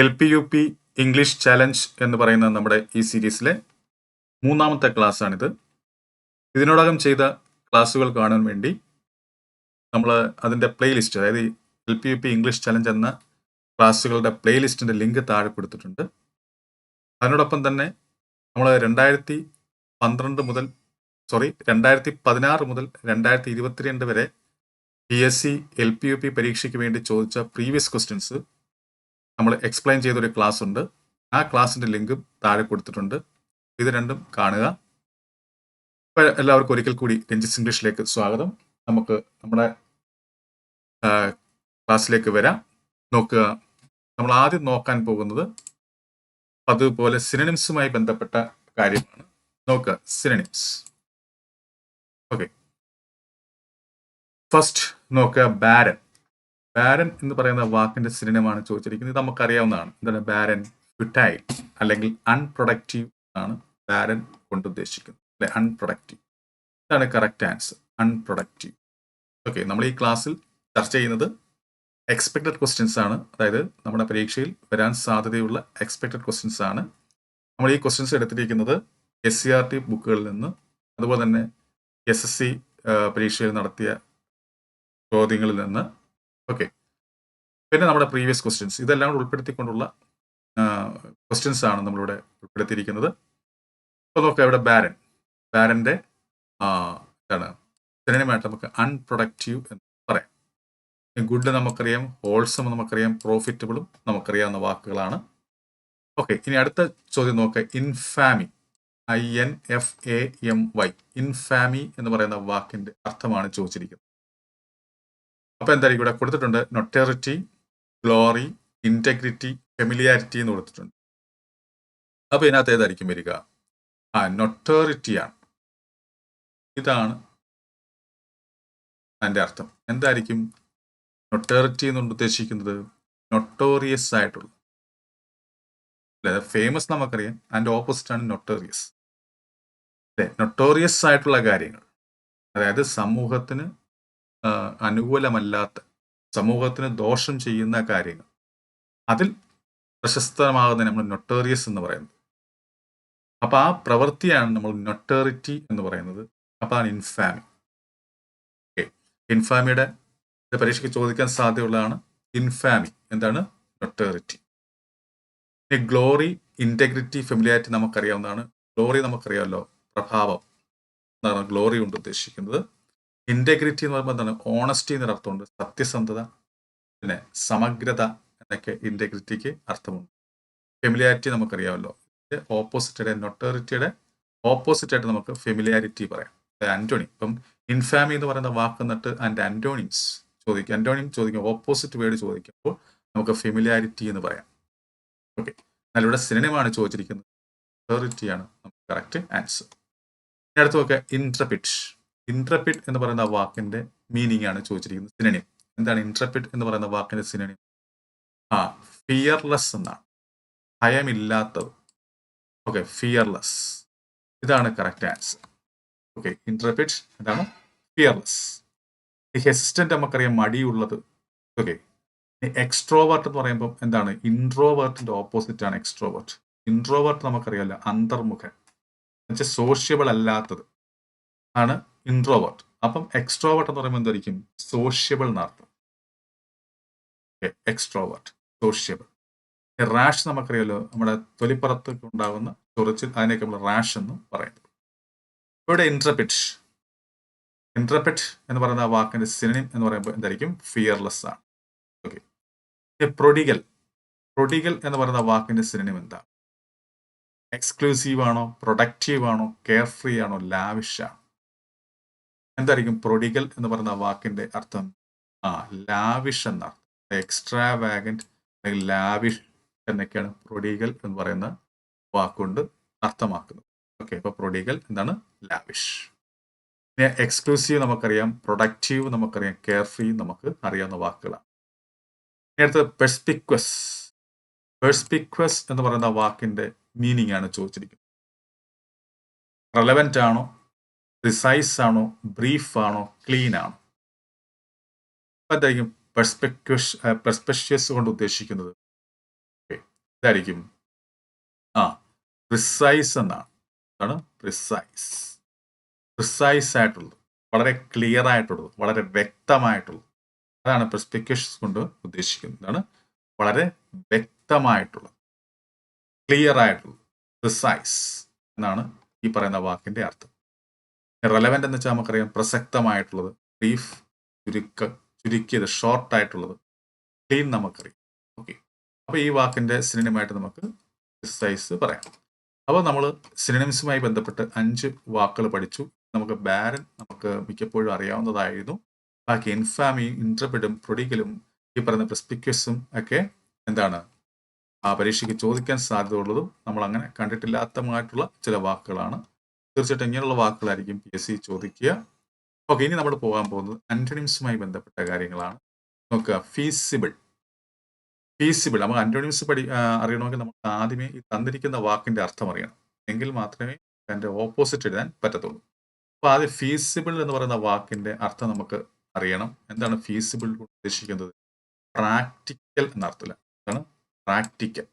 L P U P English challenge എന്ന് പറയുന്ന നമ്മുടെ ഈ സീരീസിലെ മൂന്നാമത്തെ ക്ലാസ്സാണിത്. ഇതിനോടകം ചെയ്ത ക്ലാസ്സുകൾ കാണാൻ വേണ്ടി നമ്മൾ അതിന്റെ പ്ലേലിസ്റ്റ് അതായത് L P U P English challenge എന്ന ക്ലാസ്സുകളുടെ പ്ലേലിസ്റ്റിന്റെ ലിങ്ക് താഴെ കൊടുത്തിട്ടുണ്ട്. അതിനോടൊപ്പം തന്നെ നമ്മൾ രണ്ടായിരത്തി പന്ത്രണ്ട് മുതൽ സോറി രണ്ടായിരത്തി പതിനാറ് മുതൽ രണ്ടായിരത്തി ഇരുപത്തിരണ്ട് വരെ P S C L P U P പരീക്ഷയ്ക്ക് വേണ്ടി ചോദിച്ച പ്രീവിയസ് ക്വസ്റ്റ്യൻസ് നമ്മൾ എക്സ്പ്ലെയിൻ ചെയ്തൊരു ക്ലാസ് ഉണ്ട്. ആ ക്ലാസ്സിന്റെ ലിങ്ക് താഴെ കൊടുത്തിട്ടുണ്ട്. ഇത് രണ്ടും കാണുക. എല്ലാവർക്കും ഒരിക്കൽ കൂടി രഞ്ജിസ് ഇംഗ്ലീഷിലേക്ക് സ്വാഗതം. നമുക്ക് നമ്മുടെ ക്ലാസ്സിലേക്ക് വരാം. നോക്കുക. നമ്മൾ ആദ്യം നോക്കാൻ പോകുന്നത് അതുപോലെ സിനണിംസുമായി ബന്ധപ്പെട്ട കാര്യമാണ്. നോക്കുക. സിനണിംസ് ഓക്കെ ഫസ്റ്റ് നോക്കുക. ബാരൻ ബാരൻ എന്ന് പറയുന്ന വാക്കിന്റെ സിനിമമാണ് ചോദിച്ചിരിക്കുന്നത്. ഇത് നമുക്കറിയാവുന്നതാണ്. എന്താണ്? ബാരൻ ഫിറ്റൈൽ അല്ലെങ്കിൽ അൺപ്രൊഡക്റ്റീവ് ആണ് ബാരൻ കൊണ്ട് ഉദ്ദേശിക്കുന്നത്. അല്ലെ? അൺപ്രൊഡക്റ്റീവ് ഇതാണ് കറക്റ്റ് ആൻസർ അൺപ്രൊഡക്റ്റീവ് ഓക്കെ നമ്മൾ ഈ ക്ലാസ്സിൽ ചർച്ച ചെയ്യുന്നത് എക്സ്പെക്റ്റഡ് ക്വസ്റ്റ്യൻസ് ആണ്. അതായത് നമ്മുടെ പരീക്ഷയിൽ വരാൻ സാധ്യതയുള്ള എക്സ്പെക്റ്റഡ് ക്വസ്റ്റ്യൻസ് ആണ്. നമ്മൾ ഈ ക്വസ്റ്റ്യൻസ് എടുത്തിരിക്കുന്നത് എസ് സി ആർ ടി ബുക്കുകളിൽ നിന്ന് അതുപോലെ തന്നെ എസ് എസ് സി പരീക്ഷയിൽ നടത്തിയ ചോദ്യങ്ങളിൽ നിന്ന് ഓക്കെ പിന്നെ നമ്മുടെ പ്രീവിയസ് ക്വസ്റ്റ്യൻസ് ഇതെല്ലാം കൂടെ ഉൾപ്പെടുത്തിക്കൊണ്ടുള്ള ക്വസ്റ്റ്യൻസ് ആണ് നമ്മളിവിടെ ഉൾപ്പെടുത്തിയിരിക്കുന്നത്. അപ്പോൾ നോക്കാം ഇവിടെ ബാരൻ. ബാരന്റെ എന്താണ് സിനിമയായിട്ട് നമുക്ക് അൺപ്രൊഡക്റ്റീവ് എന്ന് പറയാം. ഗുഡ് നമുക്കറിയാം ഹോൾസം നമുക്കറിയാം പ്രോഫിറ്റബിളും നമുക്കറിയാവുന്ന വാക്കുകളാണ്. ഓക്കെ ഇനി അടുത്ത ചോദ്യം നോക്കുക infamy I N F A M Y infamy എന്ന് പറയുന്ന വാക്കിന്റെ അർത്ഥമാണ് ചോദിച്ചിരിക്കുന്നത്. അപ്പൊ എന്തായാലും ഇവിടെ കൊടുത്തിട്ടുണ്ട്. നൊട്ടേറിറ്റി ഗ്ലോറി ഇന്റഗ്രിറ്റി ഫെമിലിയാരിറ്റി എന്ന് കൊടുത്തിട്ടുണ്ട്. അപ്പം ഇതിനകത്ത് ഏതായിരിക്കും വരിക? ആ നൊട്ടേറിറ്റിയാണ് ഇതാണ് അതിന്റെ അർത്ഥം. എന്തായിരിക്കും? നൊട്ടേറിറ്റി എന്നുകൊണ്ട് ഉദ്ദേശിക്കുന്നത് നൊട്ടോറിയസ് ആയിട്ടുള്ള. അല്ലെ? ഫേമസ് നമുക്കറിയാം. അതിന്റെ ഓപ്പോസിറ്റ് ആണ് നൊട്ടോറിയസ് അല്ലെ? നൊട്ടോറിയസ് ആയിട്ടുള്ള കാര്യങ്ങൾ. അതായത് സമൂഹത്തിന് അനുകൂലമല്ലാത്ത സമൂഹത്തിന് ദോഷം ചെയ്യുന്ന കാര്യങ്ങൾ. അതിൽ പ്രശസ്തമാകുന്ന നമ്മൾ നൊട്ടേറിയസ് എന്ന് പറയുന്നത്. അപ്പൊ ആ പ്രവൃത്തിയാണ് നമ്മൾ നൊട്ടേറിറ്റി എന്ന് പറയുന്നത്. അപ്പൊ അതാണ് ഇൻഫാമി ഓക്കെ ഇൻഫാമിയുടെ പരീക്ഷയ്ക്ക് ചോദിക്കാൻ സാധ്യതയുള്ളതാണ് ഇൻഫാമി എന്താണ്? നൊട്ടേറിറ്റി ഇനി ഗ്ലോറി ഇന്റഗ്രിറ്റി ഫെമിലിയാരിറ്റി നമുക്കറിയാവുന്നതാണ്. ഗ്ലോറി നമുക്കറിയാമല്ലോ. പ്രഭാവം. എന്നാണ് ഗ്ലോറി കൊണ്ട് ഉദ്ദേശിക്കുന്നത്. ഇന്റഗ്രിറ്റി എന്ന് പറയുമ്പോൾ എന്താണ്? ഓണസ്റ്റി എന്നൊരു അർത്ഥമുണ്ട്. സത്യസന്ധത പിന്നെ സമഗ്രത എന്നൊക്കെ ഇന്റഗ്രിറ്റിക്ക് അർത്ഥമുണ്ട്. ഫെമിലിയാരിറ്റി നമുക്കറിയാമല്ലോ. ഓപ്പോസിറ്റ് നൊട്ടോറിറ്റിയുടെ ഓപ്പോസിറ്റ് ആയിട്ട് നമുക്ക് ഫെമിലിയാരിറ്റി പറയാം. ആന്റോണി ഇപ്പം ഇൻഫാമി എന്ന് പറയുന്ന വാക്ക് എന്നിട്ട് ആൻഡ് ആന്റോണിംസ് ചോദിക്കും. ആന്റോണിം ചോദിക്കും ഓപ്പോസിറ്റ് വേർഡ് ചോദിക്കുമ്പോൾ നമുക്ക് ഫെമിലിയാരിറ്റി എന്ന് പറയാം. ഓക്കെ എന്നാൽ ഇവിടെ സിനിമയാണ് ചോദിച്ചിരിക്കുന്നത്. ആണ് നമുക്ക് കറക്റ്റ് ആൻസർ ഇനി അടുത്ത് നോക്കുക ഇൻട്രപിറ്റ് ഇൻട്രപിറ്റ് എന്ന് പറയുന്ന വാക്കിന്റെ മീനിങ് ആണ് ചോദിച്ചിരിക്കുന്നത്. സിനണിയം എന്താണ് ഇൻട്രപിറ്റ് എന്ന് പറയുന്ന വാക്കിന്റെ സിനണിയം ആ ഫിയർലെസ് എന്നാണ്. ഭയമില്ലാത്തത് ഓക്കെ ഫിയർലെസ് ഇതാണ് കറക്റ്റ് ആൻസർ ഓക്കെ ഇൻട്രപിറ്റ് എന്താണ്? ഫിയർലെസ് ഹെസിസ്റ്റന്റ് നമുക്കറിയാം മടിയുള്ളത്. ഓക്കെ എക്സ്ട്രോവേർട്ട് എന്ന് പറയുമ്പോൾ എന്താണ്? ഇൻട്രോവേർട്ടിന്റെ ഓപ്പോസിറ്റ് ആണ് എക്സ്ട്രോവേർട്ട് ഇൻട്രോവേർട്ട് നമുക്കറിയാമല്ലോ അന്തർമുഖൻ. എന്നുവെച്ചാൽ സോഷ്യബിൾ അല്ലാത്തത്. ആണ് ഇൻട്രോവേർട്ട് അപ്പം എക്സ്ട്രോവേർട്ട് എന്ന് പറയുമ്പോൾ എന്തായിരിക്കും? സോഷ്യബിൾ എന്നർത്ഥം. എക്സ്ട്രോവേർട്ട് സോഷ്യബിൾ റാഷ് നമുക്കറിയാലോ നമ്മുടെ തൊലിപ്പുറത്ത് ഉണ്ടാകുന്ന ചൊറിച്ചിൽ അതിനൊക്കെ നമ്മൾ റാഷ് എന്ന് പറയുന്നത്. ഇവിടെ ഇൻട്രപിറ്റ് ഇൻട്രപിറ്റ് എന്ന് പറയുന്ന വാക്കിന്റെ സിനിം എന്ന് പറയുമ്പോൾ എന്തായിരിക്കും? ഫിയർലെസ് ആണ്. ഓക്കെ പ്രൊഡിഗൽ പ്രൊഡിഗൽ എന്ന് പറയുന്ന വാക്കിന്റെ സിനിം എന്താ? എക്സ്ക്ലൂസീവ് ആണോ? പ്രൊഡക്റ്റീവ് ആണോ? കെയർ ഫ്രീ ആണോ? ലാവിഷ് ആണോ? എന്തായിരിക്കും? പ്രൊഡിഗൽ എന്ന് പറയുന്ന വാക്കിന്റെ അർത്ഥം? ആ ലാവിഷ് എന്നർത്ഥം എക്സ്ട്രാ വാഗന്റ് അല്ലെങ്കിൽ ലാവിഷ് എന്നൊക്കെയാണ് പ്രൊഡിഗൽ എന്ന് പറയുന്ന വാക്കുകൊണ്ട് അർത്ഥമാക്കുന്നത്. ഓക്കെ അപ്പൊ പ്രൊഡിഗൽ എന്താണ്? ലാവിഷ് എക്സ്ക്ലൂസീവ് നമുക്കറിയാം പ്രൊഡക്റ്റീവ് നമുക്കറിയാം കെയർ ഫ്രീ നമുക്ക് അറിയാവുന്ന വാക്കുകളാണ്. അടുത്തത് പെർസ്പിക്വസ് പെർസ്പിക്വസ് എന്ന് പറയുന്ന വാക്കിന്റെ മീനിങ് ആണ് ചോദിച്ചിരിക്കുന്നത്. റെലവെന്റ് ആണോ? പ്രിസൈസ് ആണോ ബ്രീഫ് ആണോ ക്ലീൻ ആണോ? അതായിരിക്കും പെർസ്പെക്വസ് പെർസ്പെഷ്യസ് കൊണ്ട് ഉദ്ദേശിക്കുന്നത്. ഇതായിരിക്കും. ആ പ്രിസൈസ് എന്നാണ്. അതാണ് പ്രിസൈസ് പ്രിസൈസ് ആയിട്ടുള്ളത്. വളരെ ക്ലിയർ ആയിട്ടുള്ളത്. വളരെ വ്യക്തമായിട്ടുള്ളത്. അതാണ് പെർസ്പെക്വസ് കൊണ്ട് ഉദ്ദേശിക്കുന്നത്. അതാണ് വളരെ വ്യക്തമായിട്ടുള്ളത്. ക്ലിയർ ആയിട്ടുള്ളത്. പ്രിസൈസ് എന്നാണ് ഈ പറയുന്ന വാക്കിന്റെ അർത്ഥം. റെലവെന്റ് എന്ന് വെച്ചാൽ നമുക്കറിയാം പ്രസക്തമായിട്ടുള്ളത് ബ്രീഫ് ചുരുക്ക ചുരുക്കിയത് ഷോർട്ട് ആയിട്ടുള്ളത്. ക്ലീൻ നമുക്കറിയാം. ഓക്കെ അപ്പോൾ ഈ വാക്കിന്റെ സിനിമയായിട്ട് നമുക്ക് സൈസ് പറയാം. അപ്പോൾ നമ്മൾ സിനിമസുമായി ബന്ധപ്പെട്ട് അഞ്ച് വാക്കുകൾ പഠിച്ചു. നമുക്ക് ബാരൻ നമുക്ക് മിക്കപ്പോഴും അറിയാവുന്നതായിരുന്നു. ബാക്കി ഇൻഫാമിയും ഇൻട്രപിഡും പ്രൊഡിക്കലും ഈ പറയുന്ന പെർസ്പിക്വസും ഒക്കെ എന്താണ്? ആ പരീക്ഷയ്ക്ക് ചോദിക്കാൻ സാധ്യതയുള്ളതും നമ്മൾ അങ്ങനെ കണ്ടിട്ടില്ലാത്തമായിട്ടുള്ള ചില വാക്കുകളാണ് തീർച്ചയായിട്ടും ഇങ്ങനെയുള്ള വാക്കുകളായിരിക്കും പി എസ് സി ചോദിക്കുക. ഓക്കെ ഇനി നമ്മൾ പോകാൻ പോകുന്നത് അന്റണിംസുമായി ബന്ധപ്പെട്ട കാര്യങ്ങളാണ്. നോക്കുക ഫീസിബിൾ ഫീസിബിൾ നമുക്ക് അന്റണിംസ് പഠി അറിയണമെങ്കിൽ നമുക്ക് ആദ്യമേ ഈ തന്നിരിക്കുന്ന വാക്കിന്റെ അർത്ഥം അറിയണം. എങ്കിൽ മാത്രമേ അതിന്റെ ഓപ്പോസിറ്റ് എഴുതാൻ പറ്റത്തുള്ളൂ. അപ്പോൾ ആദ്യം ഫീസിബിൾ എന്ന് പറയുന്ന വാക്കിന്റെ അർത്ഥം നമുക്ക് അറിയണം. എന്താണ് ഫീസിബിൾ ഉദ്ദേശിക്കുന്നത്? പ്രാക്ടിക്കൽ എന്നർത്ഥമില്ല എന്താണ്? പ്രാക്ടിക്കൽ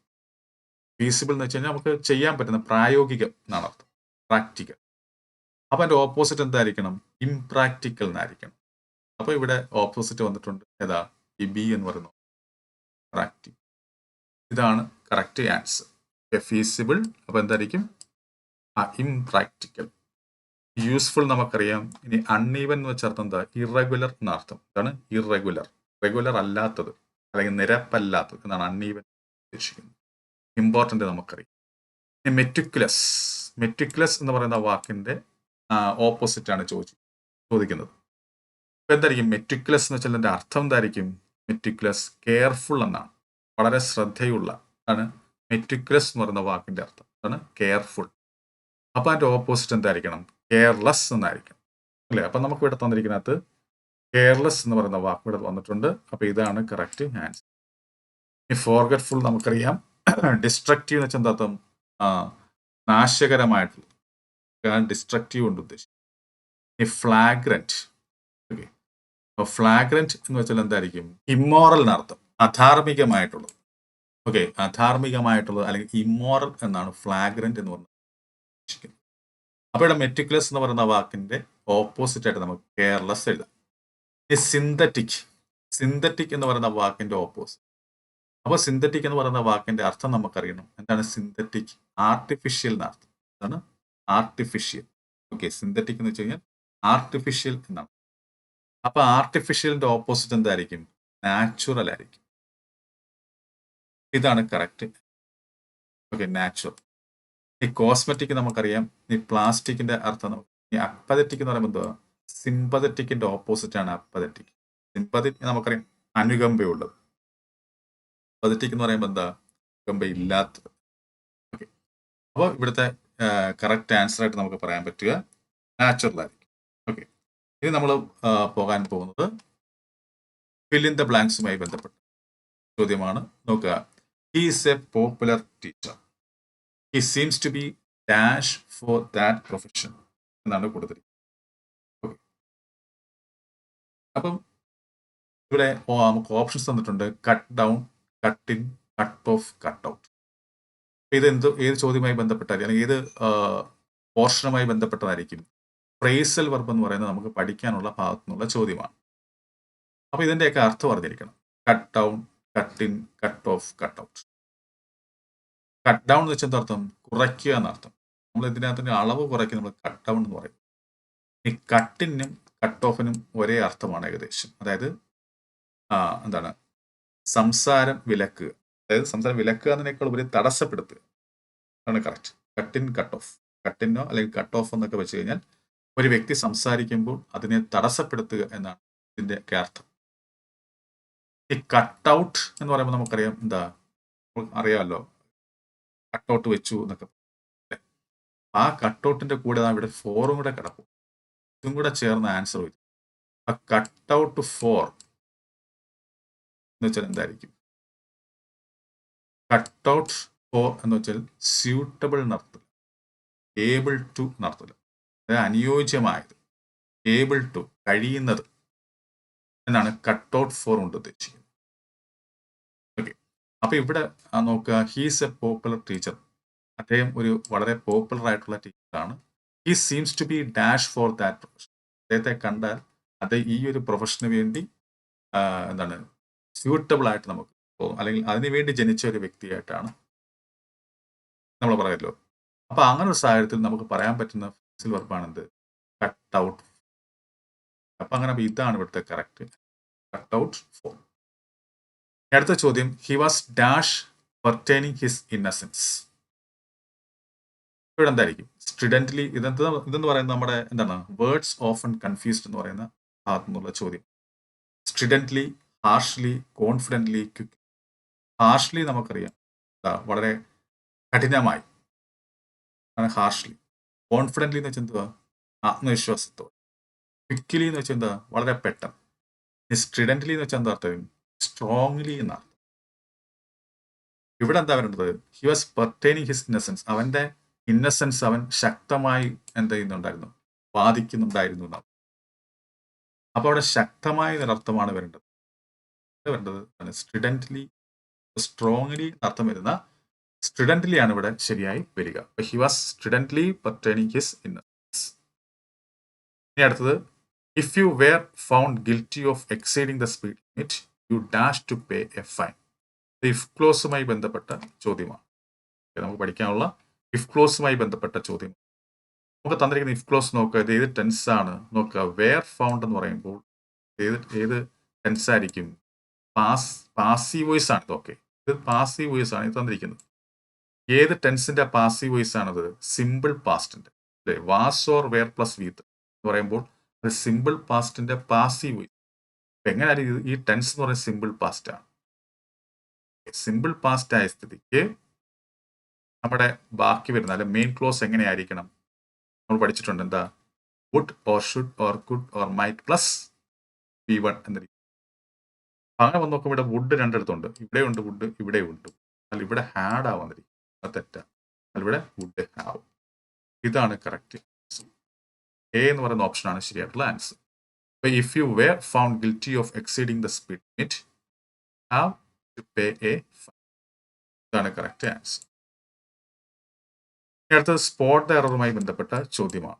ഫീസിബിൾ എന്ന് വെച്ച് കഴിഞ്ഞാൽ നമുക്ക് ചെയ്യാൻ പറ്റുന്ന പ്രായോഗികം എന്നാണ് അർത്ഥം. പ്രാക്ടിക്കൽ അപ്പൊ അതിന്റെ ഓപ്പോസിറ്റ് എന്തായിരിക്കണം? ഇംപ്രാക്ടിക്കൽ എന്നായിരിക്കണം. അപ്പൊ ഇവിടെ ഓപ്പോസിറ്റ് വന്നിട്ടുണ്ട്. ഏതാ? ഈ ബി എന്ന് പറയുന്നത് പ്രാക്ടിക്കൽ ഇതാണ് കറക്റ്റ് ആൻസർ ഫീസിബിൾ അപ്പൊ എന്തായിരിക്കും? ആ ഇംപ്രാക്ടിക്കൽ യൂസ്ഫുൾ നമുക്കറിയാം. ഇനി അൺഈവൻ എന്ന് വെച്ചർത്ഥം എന്താ? ഇറഗുലർ എന്നർത്ഥം ഇതാണ് ഇറഗുലർ റെഗുലർ അല്ലാത്തത്. അല്ലെങ്കിൽ നിരപ്പല്ലാത്തത്. എന്നാണ് അൺഈവൻ ഉദ്ദേശിക്കുന്നത്. ഇമ്പോർട്ടന്റ് നമുക്കറിയാം. മെറ്റിക്കുലസ് മെറ്റിക്കുലസ് എന്ന് പറയുന്ന ഓപ്പോസിറ്റ് ആണ് ചോദിച്ചു ചോദിക്കുന്നത്. ഇപ്പൊ എന്തായിരിക്കും? മെറ്റിക്കുലസ് എന്ന് വെച്ചാൽ എന്റെ അർത്ഥം എന്തായിരിക്കും? മെറ്റിക്കുലസ് കെയർഫുൾ എന്നാണ്. വളരെ ശ്രദ്ധയുള്ള ആണ് മെറ്റിക്കുലസ് എന്ന് പറയുന്ന വാക്കിന്റെ അർത്ഥം. അതാണ് കെയർഫുൾ. അപ്പൊ അതിന്റെ ഓപ്പോസിറ്റ് എന്തായിരിക്കണം? കെയർലെസ് എന്നായിരിക്കണം. അല്ലേ? അപ്പൊ നമുക്ക് ഇവിടെ തന്നിരിക്കുന്നത് കെയർലെസ് എന്ന് പറയുന്ന വാക്ക് ഇവിടെ വന്നിട്ടുണ്ട്. അപ്പോൾ ഇതാണ് കറക്റ്റ് ആൻസർ ഈ ഫോർഗറ്റ്ഫുൾ നമുക്കറിയാം. ഡിസ്ട്രക്റ്റീവ് എന്ന് വെച്ചാൽ എന്താ അർത്ഥം കാരണം ഡിസ്ട്രക്റ്റീവ് കൊണ്ട് ഉദ്ദേശിക്കുന്നത്. ഈ ഫ്ലാഗ്രന്റ് ഓക്കെ അപ്പോൾ ഫ്ലാഗ്രന്റ് എന്ന് വെച്ചാൽ എന്തായിരിക്കും? ഇമ്മോറൽ എന്നർത്ഥം അധാർമികമായിട്ടുള്ളത്. ഓക്കെ അധാർമികമായിട്ടുള്ളത് അല്ലെങ്കിൽ ഇമ്മോറൽ എന്നാണ് ഫ്ലാഗ്രന്റ് എന്ന് പറഞ്ഞത് ഉദ്ദേശിക്കുന്നത്. അപ്പോൾ ഇവിടെ മെറ്റിക്കുലസ് എന്ന് പറയുന്ന വാക്കിന്റെ ഓപ്പോസിറ്റ് ആയിട്ട് നമുക്ക് കെയർലെസ് എഴുതാം. ഈ സിന്തറ്റിക് സിന്തറ്റിക് എന്ന് പറയുന്ന വാക്കിന്റെ ഓപ്പോസിറ്റ് അപ്പോൾ സിന്തറ്റിക് എന്ന് പറയുന്ന വാക്കിന്റെ അർത്ഥം നമുക്കറിയണം. എന്താണ് സിന്തറ്റിക് ആർട്ടിഫിഷ്യൽ എന്നർത്ഥം എന്താണ് ആർട്ടിഫിഷ്യൽ ഓക്കെ സിന്തറ്റിക് എന്ന് വെച്ച് കഴിഞ്ഞാൽ ആർട്ടിഫിഷ്യൽ എന്നാണ്. അപ്പൊ ആർട്ടിഫിഷ്യലിന്റെ ഓപ്പോസിറ്റ് എന്തായിരിക്കും? നാച്ചുറൽ ആയിരിക്കും. ഇതാണ് കറക്റ്റ് ഓക്കെ നാച്ചുറൽ ഈ കോസ്മെറ്റിക് നമുക്കറിയാം. ഈ പ്ലാസ്റ്റിക്കിന്റെ അർത്ഥം നമുക്ക് ഈ അപ്പതറ്റിക് എന്ന് പറയുമ്പോൾ എന്തുവാ? സിമ്പതറ്റിക്കിന്റെ ഓപ്പോസിറ്റ് ആണ് അപ്പതറ്റിക് സിമ്പതറ്റിക് നമുക്കറിയാം അനുകമ്പയുള്ളത്. പതറ്റിക് എന്ന് പറയുമ്പോൾ എന്താ? അനുകമ്പ ഇല്ലാത്തത് അപ്പോൾ ഇവിടുത്തെ കറക്റ്റ് ആൻസർ ആയിട്ട് നമുക്ക് പറയാൻ പറ്റുക. നാച്ചുറൽ ആയിരിക്കും. ഓക്കെ ഇനി നമ്മൾ പോകാൻ പോകുന്നത് ഫില്ലിൻ ദ ബ്ലാങ്ക്സുമായി ബന്ധപ്പെട്ട ചോദ്യമാണ്. നോക്കുക. He is a popular teacher he seems to be dash for that profession എന്നാണ് കൊടുത്തിരിക്കുന്നത് അപ്പം ഇവിടെ നമുക്ക് ഓപ്ഷൻസ് തന്നിട്ടുണ്ട്. Cut down cut in cut off cut out ഇത് എന്ത് ഏത് ചോദ്യവുമായി ബന്ധപ്പെട്ടായിരിക്കും? അല്ലെങ്കിൽ ഏത് പോർഷനുമായി ബന്ധപ്പെട്ടതായിരിക്കും? പ്രേസൽ വർബ് എന്ന് പറയുന്നത് നമുക്ക് പഠിക്കാനുള്ള ഭാഗത്തു നിന്നുള്ള ചോദ്യമാണ്. അപ്പോൾ ഇതിന്റെയൊക്കെ അർത്ഥം അറിഞ്ഞിരിക്കണം. Cut down cut in cut off cut out cut down എന്ന് വെച്ചാൽ അർത്ഥം? കുറയ്ക്കുക എന്നർത്ഥം. നമ്മൾ ഇതിനകത്തിന്റെ അളവ് കുറയ്ക്കുക നമ്മൾ കട്ട് ഡൗൺ എന്ന് പറയും. ഈ കട്ടിനും കട്ട് ഓഫിനും ഒരേ അർത്ഥമാണ് ഏകദേശം. അതായത് എന്താണ്? സംസാരം വിലക്കുക. അതായത് സംസാരം വിലക്കുക എന്നതിനേക്കാൾ ഉപരി തടസ്സപ്പെടുത്തുക. ആണ് correct cut in cut off കട്ടിനോ അല്ലെങ്കിൽ കട്ട് ഓഫ് എന്നൊക്കെ വെച്ച് കഴിഞ്ഞാൽ ഒരു വ്യക്തി സംസാരിക്കുമ്പോൾ അതിനെ തടസ്സപ്പെടുത്തുക എന്നാണ് ഇതിന്റെ ഒക്കെ അർത്ഥം. ഈ കട്ട് ഔട്ട് എന്ന് പറയുമ്പോൾ നമുക്കറിയാം എന്താ? അറിയാമല്ലോ. കട്ട് ഔട്ട് വെച്ചു എന്നൊക്കെ? ആ കട്ട് ഔട്ടിന്റെ കൂടെ ഇവിടെ ഫോറും കൂടെ കിടക്കും. ഇതും കൂടെ ചേർന്ന് ആൻസർ വരും. ആ കട്ട് ഔട്ട് ഫോർ എന്ന് വെച്ചാൽ എന്തായിരിക്കും? കട്ട് ഔട്ട് ഫോർ എന്ന് വെച്ചാൽ സ്യൂട്ടബിൾ നടത്തുക ഏബിൾ ടു നടത്തുക അതായത് അനുയോജ്യമായത് ഏബിൾ ടു കഴിയുന്നത് എന്നാണ് കട്ട് ഔട്ട് ഫോർ കൊണ്ട് ഉദ്ദേശിക്കുന്നത്. ഓക്കെ. അപ്പോൾ ഇവിടെ നോക്കുക ഹീസ് എ പോപ്പുലർ ടീച്ചർ. അദ്ദേഹം ഒരു വളരെ പോപ്പുലർ ആയിട്ടുള്ള ടീച്ചറാണ്. He seems to be dash for that profession. അദ്ദേഹത്തെ കണ്ടാൽ അത് ഈ ഒരു പ്രൊഫഷന് വേണ്ടി എന്താണ് സ്യൂട്ടബിൾ ആയിട്ട് നമുക്ക് അല്ലെങ്കിൽ അതിനു വേണ്ടി ജനിച്ച ഒരു വ്യക്തിയായിട്ടാണ് നമ്മൾ പറയല്ലോ അപ്പൊ അങ്ങനെ ഒരു സാഹചര്യത്തിൽ നമുക്ക് പറയാൻ പറ്റുന്ന ഫിസിൽ വർബാണ് എന്ത് കട്ട് ഔട്ട് അപ്പൊ അങ്ങനെ ഇതാണ് ഇവിടുത്തെ കറക്റ്റ് കട്ട് ഔട്ട് ഫോർ അടുത്ത ചോദ്യം he was dash pertaining his innocence ഇവിടെ എന്തായിരിക്കും? സ്റ്റുഡന്റ്ലി ഇതെന്ത് ഇതെന്ന് പറയുന്നത് നമ്മുടെ എന്താണ്? വേർഡ്സ് ഓഫൺ കൺഫ്യൂസ്ഡ് എന്ന് പറയുന്ന ഭാഗത്തു നിന്നുള്ള ചോദ്യം സ്റ്റുഡന്റ്ലി ഹാർഷ്ലി കോൺഫിഡന്റ്ലി ഹാർഷ്ലി നമുക്കറിയാം. വളരെ കഠിനമായി. ഹാർഷ്ലി. കോൺഫിഡന്റ്ലി എന്ന് വെച്ചാൽ എന്തുവാ ആത്മവിശ്വാസത്തോടെ. ക്വിക്കിലി എന്ന് വെച്ചാൽ എന്താ വളരെ പെട്ടെന്ന്. സ്ട്രിഡന്റ്ലി എന്ന് വെച്ചാൽ എന്താ അർത്ഥം? സ്ട്രോങ്ലി എന്നർത്ഥം ഇവിടെ എന്താ പറയുന്നത് he was pertaining his innocence അവന്റെ ഇന്നസെൻസ് അവൻ ശക്തമായി എന്ത് ചെയ്യുന്നുണ്ടായിരുന്നു? ബാധിക്കുന്നുണ്ടായിരുന്നു എന്നാണ്. അപ്പൊ അവിടെ ശക്തമായ ഒരർത്ഥമാണ് വരേണ്ടത്. വരേണ്ടത്? സ്റ്റുഡന്റ്ലി സ്ട്രോങ്ലി അർത്ഥം വരുന്ന സ്റ്റുഡന്റ്ലി ആണ് ഇവിടെ ശരിയായി വരിക. He was stridently pertaining his innocence ഇനി അടുത്തത് if you were found guilty of exceeding the speed limit you dash to pay a fine if ക്ലോസുമായി ബന്ധപ്പെട്ട ചോദ്യമാണ്. നമുക്ക് പഠിക്കാനുള്ള ഇഫ് ക്ലോസുമായി ബന്ധപ്പെട്ട ചോദ്യം. നമുക്ക് തന്നിരിക്കുന്ന ഇഫ് ക്ലോസ് നോക്കുക ഇത് ഏത് ടെൻസ് ആണ്? നോക്കുക വെയർ ഫൗണ്ട് എന്ന് പറയുമ്പോൾ ഏത് ഏത് ടെൻസ് ആയിരിക്കും? പാസ് പാസീവ് വോയിസ് ആണ് ഇതൊക്കെ ഇത് പാസീവ് വോയിസ് ആണ് തന്നിരിക്കുന്നത്. ഏത് ടെൻസിന്റെ പാസീവ് വോയിസ് ആണത്? സിമ്പിൾ പാസ്റ്റിന്റെ അല്ലെ? Was or were plus with എന്ന് പറയുമ്പോൾ അത് സിമ്പിൾ പാസ്റ്റിന്റെ പാസീവ് വോയിസ് എങ്ങനെയായിരിക്കും ഈ ടെൻസ് എന്ന് പറയുന്നത് സിമ്പിൾ പാസ്റ്റ് ആണ്. സിമ്പിൾ പാസ്റ്റ് ആയ സ്ഥിതിക്ക് നമ്മുടെ ബാക്കി വരുന്ന അല്ലെ മെയിൻ ക്ലോസ് എങ്ങനെയായിരിക്കണം? നമ്മൾ പഠിച്ചിട്ടുണ്ട് എന്താ? Would or should or could or might plus V one എന്ന രീതി അങ്ങനെ വന്ന് നോക്കുമ്പോൾ ഇവിടെ വുഡ് രണ്ടിടത്തുണ്ട്. ഇവിടെ ഉണ്ട് വുഡ് ഇവിടെ ഉണ്ട്. അല്ല ഇവിടെ ഹാഡ് ആവുന്നിരിക്കും അത് തെറ്റാ. എന്നാൽ ഇവിടെ വുഡ് ഹാവ് ഇതാണ് കറക്റ്റ് എ എന്ന് പറയുന്ന ഓപ്ഷനാണ് ശരിയായിട്ടുള്ള ആൻസർ അപ്പൊ if you were found guilty of exceeding the speed limit have to pay a ഇതാണ് കറക്റ്റ് ആൻസർ അടുത്തത് സ്പോട്ട് എററുമായി ബന്ധപ്പെട്ട ചോദ്യമാണ്.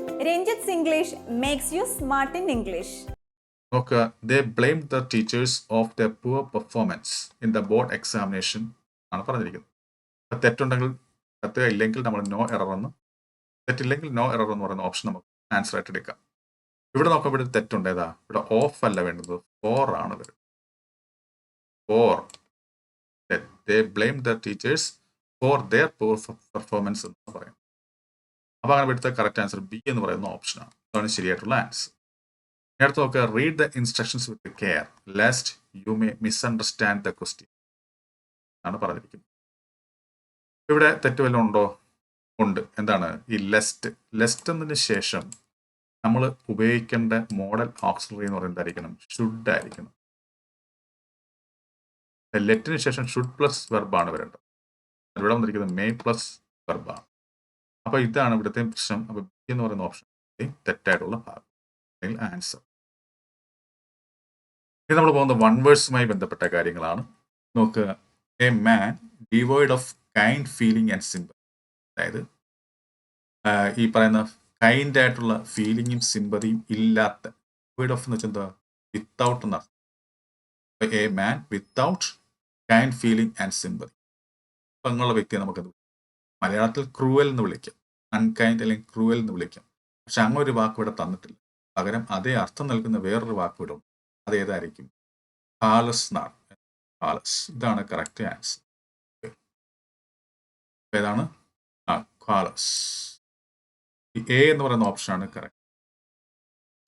Ranjith's English makes you smart in English നോക്കുക they blame the teachers of the poor performance in the board examination ആണ് പറഞ്ഞിരിക്കുന്നത്. തെറ്റുണ്ടെങ്കിൽ തെറ്റുക ഇല്ലെങ്കിൽ നമ്മൾ നോ എറർ എന്ന് തെറ്റില്ലെങ്കിൽ നോ എറർ എന്ന് പറയുന്ന ഓപ്ഷൻ നമുക്ക് ആൻസർ ആയിട്ട് എടുക്കാം. ഇവിടെ നോക്കുമ്പോൾ ഇവിടെ തെറ്റുണ്ട്. ഏതാ? ഇവിടെ ഓഫ് അല്ല വേണ്ടത്. ഫോർ ആണ് വരുന്നത് for they blame the teachers for their poor performance എന്ന് പറയും അപ്പൊ അങ്ങനെ ഇവിടുത്തെ കറക്റ്റ് ആൻസർ ബി എന്ന് പറയുന്ന ഓപ്ഷനാണ് അതാണ് ശരിയായിട്ടുള്ള ആൻസർ നേരത്തെ നോക്കുക read the instructions with care lest you may misunderstand the question ആണ് പറഞ്ഞിരിക്കുന്നത്. ഇവിടെ തെറ്റ് വല്ലതും ഉണ്ടോ? ഉണ്ട്. എന്താണ്? ഈ ലെസ്റ്റ് ലെസ്റ്റ് എന്നതിന് ശേഷം നമ്മൾ ഉപയോഗിക്കേണ്ട മോഡൽ ഓക്സിലറി എന്ന് പറയുന്നത് ആയിരിക്കണം. ഷുഡ് ആയിരിക്കണം ലെറ്റിന് ശേഷം ഷുഡ് പ്ലസ് വെർബാണ് വരേണ്ടത്. ഇവിടെ വന്നിരിക്കുന്നത് മെയ് പ്ലസ് വെർബാണ് അപ്പൊ ഇതാണ് ഇവിടുത്തെ പ്രശ്നം. അപ്പൊ ബി എന്ന് പറയുന്ന ഓപ്ഷൻ തെറ്റായിട്ടുള്ള ഭാഗം. അല്ലെങ്കിൽ ആൻസർ ഇത് നമ്മൾ പോകുന്ന വൺ വേഴ്സുമായി ബന്ധപ്പെട്ട കാര്യങ്ങളാണ്. നോക്കുക. A man devoid of kind feeling and simple അതായത് ഈ പറയുന്ന കൈൻഡ് ആയിട്ടുള്ള ഫീലിങ്ങും സിമ്പതിയും ഇല്ലാത്ത ഡിവോയിഡ് ഓഫ് എന്ന് വെച്ചാൽ എന്താ? വിത്തൗട്ട് എന്നർത്ഥം a man without kind feeling and sympathy അപ്പൊ അങ്ങനെയുള്ള വ്യക്തിയെ നമുക്കത്. മലയാളത്തിൽ ക്രൂവൽ എന്ന് വിളിക്കും. അൺകൈൻഡ് അല്ലെങ്കിൽ ക്രൂവൽ എന്ന് വിളിക്കും. പക്ഷെ അങ്ങനെ ഒരു വാക്ക് ഇവിടെ തന്നിട്ടില്ല. പകരം അതേ അർത്ഥം നൽകുന്ന വേറൊരു വാക്ക് ഇവിടെ ഉണ്ട്. ഹാലസ് എന്നാണ്. ഹാലസ് ഇതാണ് കറക്റ്റ് ആൻസർ ഏതാണ്? ആ കാലസ് എ എന്ന് പറയുന്ന ഓപ്ഷനാണ് correct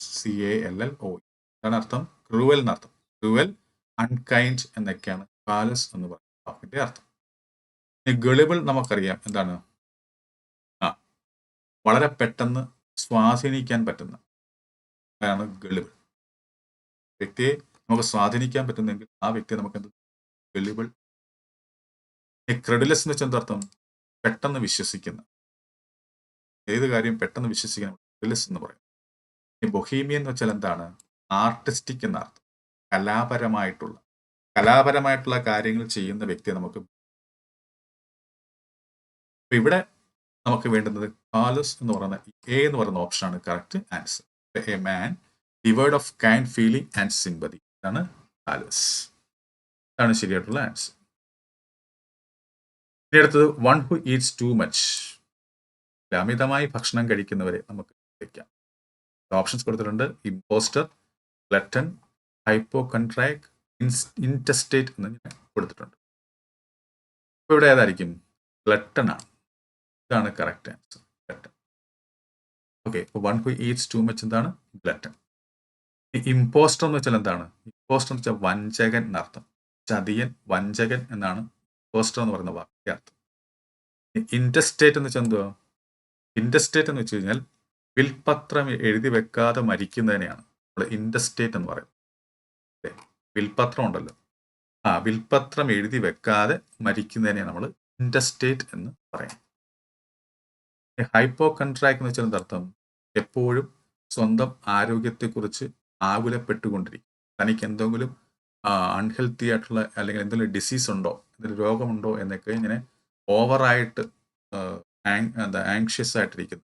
C A L L O ഇതാണ് അർത്ഥം. ക്രൂവൽ എന്നർത്ഥം. ക്രൂവൽ അൺകൈൻഡ് എന്നൊക്കെയാണ്. കാലസ് എന്ന് പറയുന്ന വാക്കിന്റെ അർത്ഥം. ഗളിബിൾ നമുക്കറിയാം എന്താണ്? ആ വളരെ പെട്ടെന്ന് സ്വാധീനിക്കാൻ പറ്റുന്ന അതാണ് ഗളിബിൾ. വ്യക്തിയെ നമുക്ക് സ്വാധീനിക്കാൻ പറ്റുന്നെങ്കിൽ ആ വ്യക്തിയെ നമുക്ക് എന്ത് ഗളിബിൾ. ക്രെഡിലസ് എന്ന് വെച്ചാൽ എന്താർത്ഥം പെട്ടെന്ന് വിശ്വസിക്കുന്ന ഏത് കാര്യം പെട്ടെന്ന് വിശ്വസിക്കുന്ന ക്രെഡിലസ് എന്ന് പറയും. ഈ ബൊഹീമിയൻ എന്ന് വെച്ചാൽ എന്താണ്? ആർട്ടിസ്റ്റിക് എന്ന അർത്ഥം കലാപരമായിട്ടുള്ള കലാപരമായിട്ടുള്ള കാര്യങ്ങൾ ചെയ്യുന്ന വ്യക്തിയെ നമുക്ക് അപ്പൊ ഇവിടെ നമുക്ക് വേണ്ടുന്നത് കാലസ് എന്ന് പറയുന്ന എ എന്ന് പറയുന്ന ഓപ്ഷനാണ് correct answer A man ഡിവേർഡ് of kind feeling and sympathy ഇതാണ് കാലസ്. ഇതാണ് ശരിയായിട്ടുള്ള ആൻസർ ഇനി അടുത്തത് one who eats too much അമിതമായി ഭക്ഷണം കഴിക്കുന്നവരെ നമുക്ക് വയ്ക്കാം ഓപ്ഷൻസ് കൊടുത്തിട്ടുണ്ട് impostor glutton hypocrite intestate എന്ന് കൊടുത്തിട്ടുണ്ട്. അപ്പോൾ ഇവിടെ ഏതായിരിക്കും? ഗ്ലട്ടൺ ആണ്. ഇതാണ് correct answer okay one who eats too much എന്താണ്? ഗ്ലട്ടൺ ഇമ്പോസ്റ്റർ എന്ന് വെച്ചാൽ എന്താണ്? ഇമ്പോസ്റ്റർ എന്ന് വെച്ചാൽ വഞ്ചകൻ എന്നർത്ഥം ചതിയൻ വഞ്ചകൻ എന്നാണ് ഇമ്പോസ്റ്റർ എന്ന് പറയുന്ന വാക്കിന്റെ അർത്ഥം. ഇൻഡസ്റ്റേറ്റ് എന്ന് വെച്ചാൽ എന്തുവാ? ഇൻഡസ്റ്റേറ്റ് എന്ന് വെച്ച് കഴിഞ്ഞാൽ വിൽപത്രം എഴുതി വെക്കാതെ മരിക്കുന്നതിനെയാണ് നമ്മൾ ഇൻഡസ്റ്റേറ്റ് എന്ന് പറയുന്നത്? വിൽപത്രം ഉണ്ടല്ലോ. ആ വിൽപത്രം എഴുതി വെക്കാതെ മരിക്കുന്നതിനെ നമ്മൾ ഇൻഡസ്റ്റേറ്റ് എന്ന് പറയും ഹൈപ്പോ കൺട്രാക്ട് എന്ന് വെച്ചാൽ എന്താർത്ഥം എപ്പോഴും സ്വന്തം ആരോഗ്യത്തെക്കുറിച്ച് ആകുലപ്പെട്ടുകൊണ്ടിരിക്കും. തനിക്ക് എന്തെങ്കിലും അൺഹെൽത്തി ആയിട്ടുള്ള അല്ലെങ്കിൽ എന്തെങ്കിലും ഡിസീസ് ഉണ്ടോ എന്തെങ്കിലും രോഗമുണ്ടോ എന്നൊക്കെ ഇങ്ങനെ ഓവറായിട്ട് എന്താ ആങ്ഷ്യസ് ആയിട്ടിരിക്കുന്നു.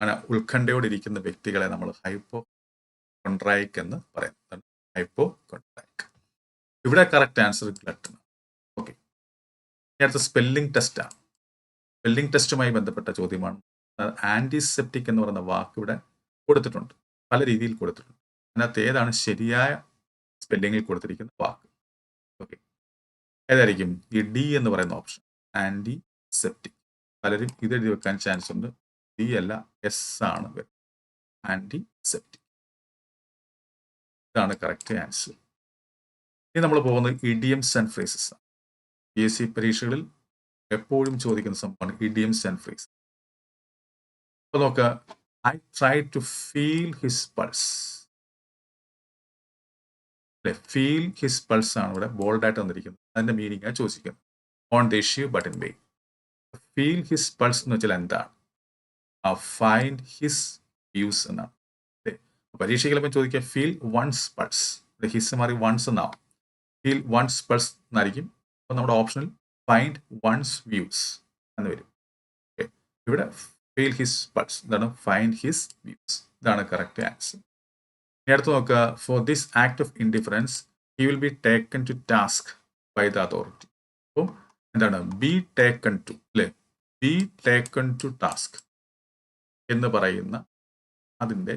അങ്ങനെ ഉത്കണ്ഠയോടെ ഇരിക്കുന്ന വ്യക്തികളെ നമ്മൾ ഹൈപ്പോ കൊൺട്രായിക് എന്ന് പറയും. ഹൈപ്പോ കൊൺട്രായിക് ഇവിടെ കറക്റ്റ് ആൻസർ ഗ്ലട്ടൺ ഓക്കെ അടുത്ത സ്പെല്ലിംഗ് ടെസ്റ്റാണ് സ്പെല്ലിംഗ് ടെസ്റ്റുമായി ബന്ധപ്പെട്ട ചോദ്യമാണ്. ആന്റിസെപ്റ്റിക് എന്ന് പറയുന്ന വാക്ക് ഇവിടെ കൊടുത്തിട്ടുണ്ട്. പല രീതിയിൽ കൊടുത്തിട്ടുണ്ട്. അതിനകത്ത് ഏതാണ് ശരിയായ സ്പെല്ലിങ്ങിൽ കൊടുത്തിരിക്കുന്ന വാക്ക്? ഓക്കെ. ഏതായിരിക്കും ഈ ഡി എന്ന് പറയുന്ന ഓപ്ഷൻ? ആന്റി സെപ്റ്റിക് പലരും ഇത് എഴുതി വെക്കാൻ ചാൻസ് ഉണ്ട്. ഡി അല്ല എസ് ആണ് ആന്റി സെപ്റ്റിക് ഇതാണ് കറക്റ്റ് ആൻസർ ഇനി നമ്മൾ പോകുന്നത് idioms and phrases P S C പരീക്ഷകളിൽ എപ്പോഴും ചോദിക്കുന്ന സംഭവമാണ് ഇഡിയംസ് ആൻഡ് ഫ്രീസ് അപ്പൊ I try to feel his pulse അല്ലെ? ഫീൽ ഹിസ് പൾസ് ആണ് ഇവിടെ ബോൾഡായിട്ട് വന്നിരിക്കുന്നത്. അതിന്റെ മീനിങ് ആണ് ചോദിക്കുന്നത് on the issue but in way feel his pulse എന്ന് വെച്ചാൽ എന്താണ്? ഫൈൻഡ് ഹിസ് വ്യൂസ് എന്നാണ്. പരീക്ഷയിൽ ഇപ്പം ചോദിക്കുക ഫീൽ വൺസ് പൾസ് ഹിസ് മാറി വൺസ് എന്നാവും. ഫീൽ വൺസ് പൾസ് എന്നായിരിക്കും. അപ്പോൾ നമ്മുടെ ഓപ്ഷനിൽ ഫൈൻഡ് വൺസ് വ്യൂസ് എന്ന് വരും. ഓക്കെ ഇവിടെ ഫീൽ ഹിസ് ബട്ട്സ് ഇതാണ് ഫൈൻഡ് ഹിസ് വ്യൂസ് ഇതാണ് കറക്റ്റ് ആൻസർ ഇനി അടുത്ത് നോക്കുക. For this act of indifference he will be taken to task by the authority അപ്പോൾ എന്താണ്? ബി ടേക്കൺ ടു അല്ലേ? ബി ടേക്കൺ ടു ടാസ്ക് എന്ന് പറയുന്ന അതിന്റെ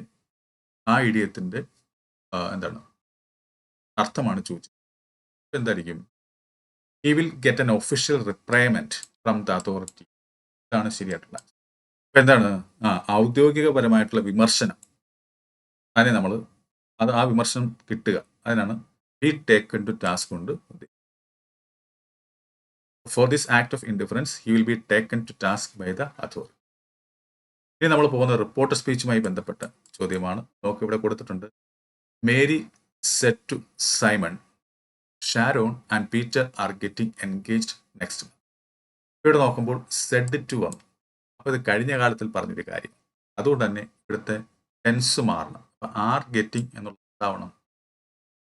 ആ ഇഡിയത്തിന്റെ എന്താണ്? അർത്ഥമാണ് ചോദിച്ചത്. എന്തായിരിക്കും he will get an official reprimand from the authority ഇതാണ് ശരിയായിട്ടുള്ള അപ്പൊ എന്താണ്? ആ ഔദ്യോഗികപരമായിട്ടുള്ള വിമർശനം. അതിനെ നമ്മൾ അത് ആ വിമർശനം കിട്ടുക. അതിനാണ് ബി ടേക്കൺ ടു ടാസ്ക് കൊണ്ട് for this act of indifference he will be taken to task by the authority ഇനി നമ്മൾ പോകുന്ന റിപ്പോർട്ട് സ്പീച്ചുമായി ബന്ധപ്പെട്ട ചോദ്യമാണ്. നോക്ക് ഇവിടെ കൊടുത്തിട്ടുണ്ട്. Mary said to Simon Sharon and Peter are getting engaged next ഇവിടെ നോക്കുമ്പോൾ സെഡ് ടു വന്നു അപ്പോൾ ഇത് കഴിഞ്ഞ കാലത്തിൽ പറഞ്ഞൊരു കാര്യം. അതുകൊണ്ട് തന്നെ ഇവിടുത്തെ ടെൻസ് മാറണം. അപ്പോൾ ആർ ഗെറ്റിംഗ് എന്നുള്ളത് എന്താവണം?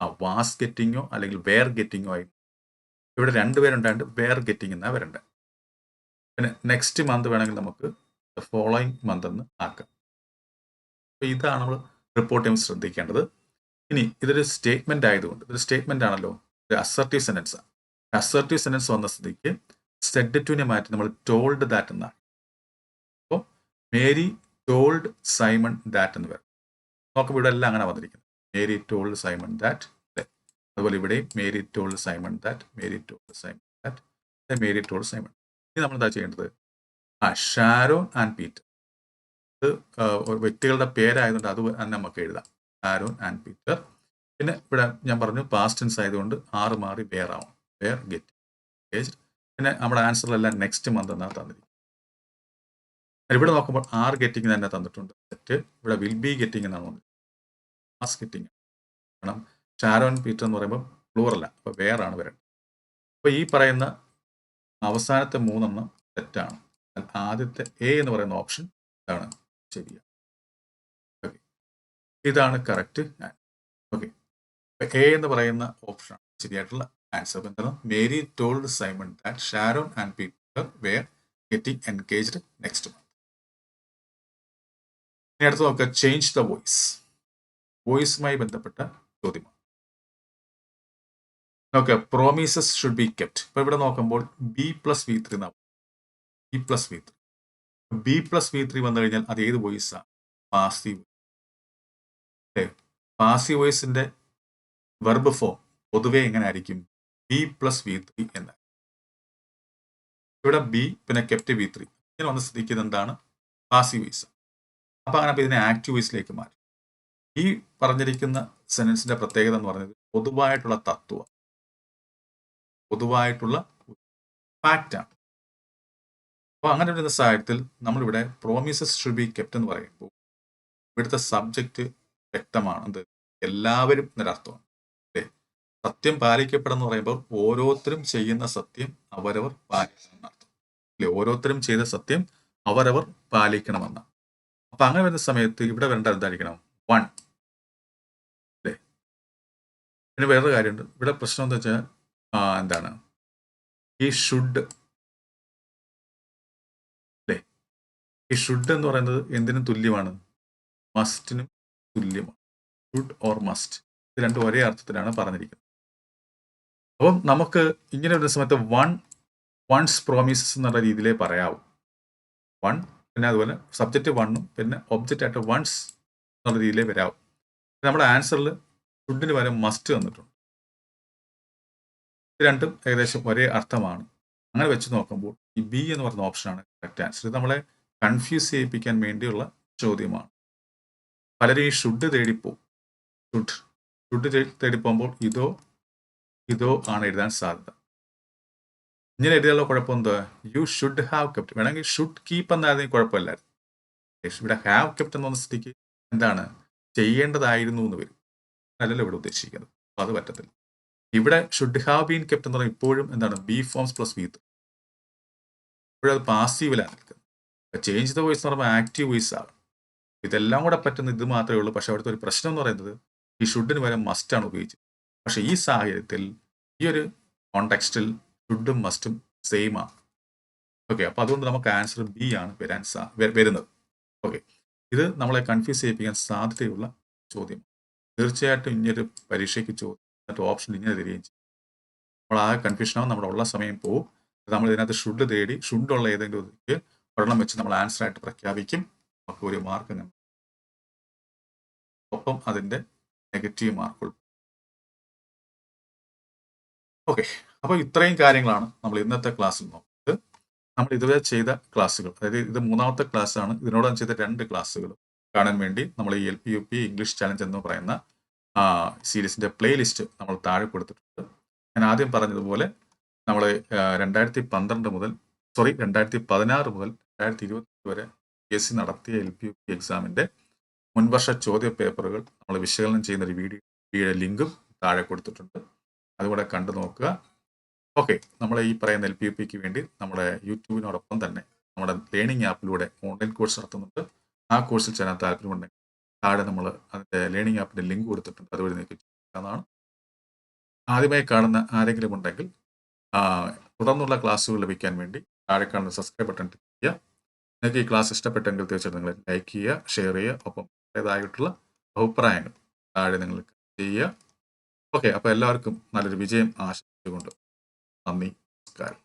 ആ വാസ് ഗെറ്റിങ്ങോ അല്ലെങ്കിൽ വെയർ ഗെറ്റിങ്ങോ ആയി. ഇവിടെ രണ്ടുപേരുണ്ടായിട്ട് വെയർ ഗെറ്റിംഗ് എന്നാണ് വരേണ്ടത്. പിന്നെ നെക്സ്റ്റ് മന്ത് വേണമെങ്കിൽ നമുക്ക് ഫോളോയിങ് മന്ത് എന്ന് ആക്കാം. അപ്പോൾ ഇതാണ് നമ്മൾ റിപ്പോർട്ട് ചെയ്യുമ്പോൾ ശ്രദ്ധിക്കേണ്ടത്. ഇനി ഇതൊരു സ്റ്റേറ്റ്മെന്റ് ആയതുകൊണ്ട്. ഇതൊരു സ്റ്റേറ്റ്മെന്റ് ആണല്ലോ. ഒരു അസർട്ടീവ് സെന്റൻസ് അസർട്ടീവ് സെന്റൻസ് വന്ന സ്ഥിതിക്ക് സെഡ് ടുവിനെ മാറ്റി നമ്മൾ ടോൾഡ് ദാറ്റ് എന്നാണ്. അപ്പോൾ മേരി ടോൾഡ് സൈമൺ ദാറ്റ് എന്ന് വരും. നോക്കുമ്പോൾ ഇവിടെ എല്ലാം അങ്ങനെ വന്നിരിക്കുന്നത് മേരി ടോൾഡ് സൈമൺ ദാറ്റ് അതുപോലെ ഇവിടെ Mary told Simon that Mary told Simon that Mary told Simon ഇനി നമ്മൾ എന്താ ചെയ്യേണ്ടത്? ആ ഷാരോൺ ആൻഡ് പീറ്റർ വ്യക്തികളുടെ പേരായതുകൊണ്ട് അത് നമുക്ക് എഴുതാം. ആരോൺ ആൻഡ് പീറ്റർ പിന്നെ ഇവിടെ ഞാൻ പറഞ്ഞു പാസ്റ്റ് ടെൻസ് ആയതുകൊണ്ട് ആറ് മാറി വേർ ആവും. വേർ ഗെറ്റ് പിന്നെ നമ്മുടെ ആൻസറിലെല്ലാം നെക്സ്റ്റ് മന്ത് എന്നാണ് തന്നിരിക്കുന്നത് ഇവിടെ നോക്കുമ്പോൾ ആർ ഗെറ്റിംഗ് തന്നെ തന്നിട്ടുണ്ട്. സെറ്റ് ഇവിടെ വിൽ ബി ഗെറ്റിംഗ് എന്നാണ് പാസ് ഗെറ്റിംഗ് കാരണം ഷാരോൺ പീറ്റർ എന്ന് പറയുമ്പോൾ പ്ലൂറല്ല അപ്പോൾ ആണ് വരേണ്ടത്. അപ്പോൾ ഈ പറയുന്ന അവസാനത്തെ മൂന്നെണ്ണം തെറ്റാണ് ആദ്യത്തെ എ എന്ന് പറയുന്ന ഓപ്ഷൻ ഇതാണ്. ശരിയാണ് ഓക്കെ ഇതാണ് കറക്റ്റ് ഓക്കെ എ എന്ന് പറയുന്ന ഓപ്ഷൻ ശരിയായിട്ടുള്ള ആൻസർ എന്താണ്? Mary told Simon that Sharon and Peter were getting engaged next month ഇനി അടുത്ത് നോക്കുക. ചേഞ്ച് ദ വോയിസ് വോയിസുമായി ബന്ധപ്പെട്ട ചോദ്യമാണ്. നോക്കുക. പ്രോമിസസ് ഷുഡ് ബി കെപ്റ്റ് ഇപ്പൊ ഇവിടെ നോക്കുമ്പോൾ B plus V three B plus V three B plus V three വന്നു കഴിഞ്ഞാൽ അത് ഏത് വോയിസാണ് പാസീവ് അല്ലേ? പാസീവ് വോയിസിന്റെ വെർബ് ഫോം പൊതുവെ എങ്ങനെ ആയിരിക്കും ബി പ്ലസ് വി ത്രീ എന്ന്. ഇവിടെ ബി പിന്നെ കെപ്റ്റ് വി ത്രീ ഇങ്ങനെ വന്ന് സ്ഥിതിക്കുന്നത് എന്താണ്? പാസീവ് വോയിസ് അപ്പൊ അങ്ങനെ ഇതിനെ ആക്റ്റീവ് വോയിസിലേക്ക് മാറ്റി. ഈ പറഞ്ഞിരിക്കുന്ന സെന്റൻസിന്റെ പ്രത്യേകത എന്ന് പറയുന്നത് പൊതുവായിട്ടുള്ള തത്വ. പൊതുവായിട്ടുള്ള ഫാക്റ്റാണ് അപ്പോൾ അങ്ങനെ വരുന്ന സാഹചര്യത്തിൽ നമ്മളിവിടെ പ്രോമിസസ് ഷുഡ് ബി കെപ്റ്റ് എന്ന് പറയുമ്പോൾ ഇവിടുത്തെ സബ്ജക്റ്റ് വ്യക്തമാണ്. എന്ത്? എല്ലാവരും എന്നൊരർത്ഥമാണ്. സത്യം പാലിക്കപ്പെടുന്ന പറയുമ്പോൾ ഓരോരുത്തരും ചെയ്യുന്ന സത്യം അവരവർ പാലിക്കണം അല്ലേ? ഓരോരുത്തരും ചെയ്ത സത്യം അവരവർ പാലിക്കണമെന്ന് അപ്പൊ അങ്ങനെ വരുന്ന സമയത്ത് ഇവിടെ വരേണ്ട എന്തായിരിക്കണം? വൺ അല്ലേ? പിന്നെ വേറൊരു കാര്യമുണ്ട്. ഇവിടെ പ്രശ്നം എന്താ വെച്ചാൽ എന്താണ്? ഈ ഷുഡ് അല്ലേ? ഈ ഷുഡ് എന്ന് പറയുന്നത് എന്തിനും തുല്യമാണ്? മസ്റ്റിനും തുല്യമാണ്. ഷുഡ് ഓർ മസ്റ്റ് ഇത് രണ്ടും ഒരേ അർത്ഥത്തിലാണ് പറഞ്ഞിരിക്കുന്നത്. അപ്പം നമുക്ക് ഇങ്ങനെ വരുന്ന സമയത്ത് വൺ വൺസ് പ്രോമിസസ് എന്നുള്ള രീതിയിലേ പറയാവും. വൺ പിന്നെ അതുപോലെ സബ്ജക്റ്റ് വണ്ണും പിന്നെ ഒബ്ജക്റ്റ് ആയിട്ട് വൺസ് എന്നുള്ള രീതിയിലേ വരാവും. നമ്മുടെ ആൻസറിൽ ഷുഡിന് പകരം മസ്റ്റ് വന്നിട്ടുണ്ട്. രണ്ടും ഏകദേശം ഒരേ അർത്ഥമാണ്. അങ്ങനെ വെച്ച് നോക്കുമ്പോൾ ഈ ബി എന്ന് പറയുന്ന ഓപ്ഷനാണ് കറക്റ്റ് ആൻസർ ഇത് നമ്മളെ കൺഫ്യൂസ് ചെയ്യിപ്പിക്കാൻ വേണ്ടിയുള്ള ചോദ്യമാണ്. പലരും ഈ ഷുഡ് തേടിപ്പോവും ഷുഡ് ഷുഡ് തേടിപ്പോകുമ്പോൾ ഇതോ ഇതോ ആണ് എഴുതാൻ സാധ്യത. ഇങ്ങനെ എഴുതിയുള്ള കുഴപ്പം എന്തോ യു ഷുഡ് ഹാവ് കെപ്റ്റ് വേണമെങ്കിൽ ഷുഡ് കീപ്പ് എന്നായിരുന്നെങ്കിൽ കുഴപ്പമില്ലായിരുന്നു. ഇവിടെ ഹാവ് കെപ്റ്റ് എന്ന് സ്ഥിതിക്ക് എന്താണ്? ചെയ്യേണ്ടതായിരുന്നു എന്ന് വരും. അല്ലല്ലോ ഇവിടെ ഉദ്ദേശിക്കുന്നത്. അപ്പൊ അത് പറ്റത്തില്ല. ഇവിടെ ഷുഡ് ഹാവ് ബീൻ കെപ്റ്റ് എന്ന് പറയുന്നത് ഇപ്പോഴും എന്താണ്? ബി ഫോംസ് പ്ലസ് വി ഇപ്പോഴത് പാസീവിലാണ് നിൽക്കുന്നത്. ചേഞ്ച് ദ വോയിസ് എന്ന് പറയുമ്പോൾ ആക്റ്റീവ് വോയിസ് ആണ്. ഇതെല്ലാം കൂടെ പറ്റുന്ന ഇത് മാത്രമേ ഉള്ളൂ. പക്ഷെ അവിടുത്തെ ഒരു പ്രശ്നം എന്ന് പറയുന്നത് ഈ ഷുഡിന് വരെ മസ്റ്റാണ് ഉപയോഗിച്ചത്. പക്ഷെ ഈ സാഹചര്യത്തിൽ ഈ ഒരു കോണ്ടെക്സ്റ്റിൽ ഷുഡും മസ്റ്റും സെയിം ആണ് ഓക്കെ അപ്പൊ അതുകൊണ്ട് നമുക്ക് ആൻസർ ബി ആണ് വരാൻ സാ വരുന്നത്. ഓക്കെ ഇത് നമ്മളെ കൺഫ്യൂസ് ചെയ്യിപ്പിക്കാൻ സാധ്യതയുള്ള ചോദ്യം. തീർച്ചയായിട്ടും ഇനിയൊരു പരീക്ഷയ്ക്ക് മറ്റു ഓപ്ഷൻ ഇങ്ങനെ തരികയും ചെയ്യും. നമ്മൾ ആ കൺഫ്യൂഷനാവും നമ്മുടെ ഉള്ള സമയം പോവും. നമ്മൾ ഇതിനകത്ത് ഷുഡ് തേടി ഷുഡുള്ള ഏതെങ്കിലും ഒന്നിക്ക് ഒരെണ്ണം വെച്ച് നമ്മൾ ആൻസർ ആയിട്ട് പ്രഖ്യാപിക്കും. നമുക്ക് ഒരു മാർക്ക് ഒപ്പം അതിന്റെ നെഗറ്റീവ് മാർക്ക് ഓക്കെ. അപ്പോൾ ഇത്രയും കാര്യങ്ങളാണ് നമ്മൾ ഇന്നത്തെ ക്ലാസ്സിൽ നോക്കുന്നത്. നമ്മൾ ഇതുവരെ ചെയ്ത ക്ലാസ്സുകൾ അതായത് ഇത് മൂന്നാമത്തെ ക്ലാസ് ആണ് ഇതിനോടൊപ്പം ചെയ്ത രണ്ട് ക്ലാസ്സുകൾ കാണാൻ വേണ്ടി നമ്മൾ ഈ L P U P English challenge എന്ന് പറയുന്ന സീരീസിന്റെ പ്ലേലിസ്റ്റ് നമ്മൾ താഴെ കൊടുത്തിട്ടുണ്ട്. ഞാൻ ആദ്യം പറഞ്ഞതുപോലെ നമ്മൾ രണ്ടായിരത്തി പന്ത്രണ്ട് മുതൽ സോറി രണ്ടായിരത്തി പതിനാറ് മുതൽ രണ്ടായിരത്തി ഇരുപത്തി വരെ പി എസ് സി നടത്തിയ എൽ പി യു പി എക്സാമിന്റെ മുൻവർഷ ചോദ്യ പേപ്പറുകൾ നമ്മൾ വിശകലനം ചെയ്യുന്ന ഒരു വീഡിയോ ലിങ്കും താഴെ കൊടുത്തിട്ടുണ്ട്. അതുകൂടെ കണ്ടു നോക്കുക. ഓക്കെ നമ്മൾ ഈ പറയുന്ന എൽ പി യു പിക്ക് വേണ്ടി നമ്മുടെ യൂട്യൂബിനോടൊപ്പം തന്നെ നമ്മുടെ ലേണിംഗ് ആപ്പിലൂടെ ഓൺലൈൻ കോഴ്സ് നടത്തുന്നുണ്ട്. ആ കോഴ്സിൽ ചേരാൻ താല്പര്യമുണ്ടെങ്കിൽ താഴെ നമ്മൾ അതിന്റെ ലേണിംഗ് ആപ്പിന്റെ ലിങ്ക് കൊടുത്തിട്ടുണ്ട്. അതുവഴി നിങ്ങൾക്ക് ചെയ്യാവുന്നതാണ് ആദ്യമായി കാണുന്ന ആരെങ്കിലും ഉണ്ടെങ്കിൽ തുടർന്നുള്ള ക്ലാസ്സുകൾ ലഭിക്കാൻ വേണ്ടി താഴെ കാണുന്ന സബ്സ്ക്രൈബ് ബട്ടൺ ക്ലിക്ക് ചെയ്യുക. നിങ്ങൾക്ക് ഈ ക്ലാസ് ഇഷ്ടപ്പെട്ടെങ്കിൽ തീർച്ചയായിട്ടും നിങ്ങൾ ലൈക്ക് ചെയ്യുക ഷെയർ ചെയ്യുക. ഒപ്പം അതായിട്ടുള്ള അഭിപ്രായങ്ങൾ താഴെ നിങ്ങൾ ചെയ്യുക. ഓക്കെ അപ്പോൾ എല്ലാവർക്കും നല്ലൊരു വിജയം ആശംസിച്ചുകൊണ്ട് നന്ദി നമസ്കാരം.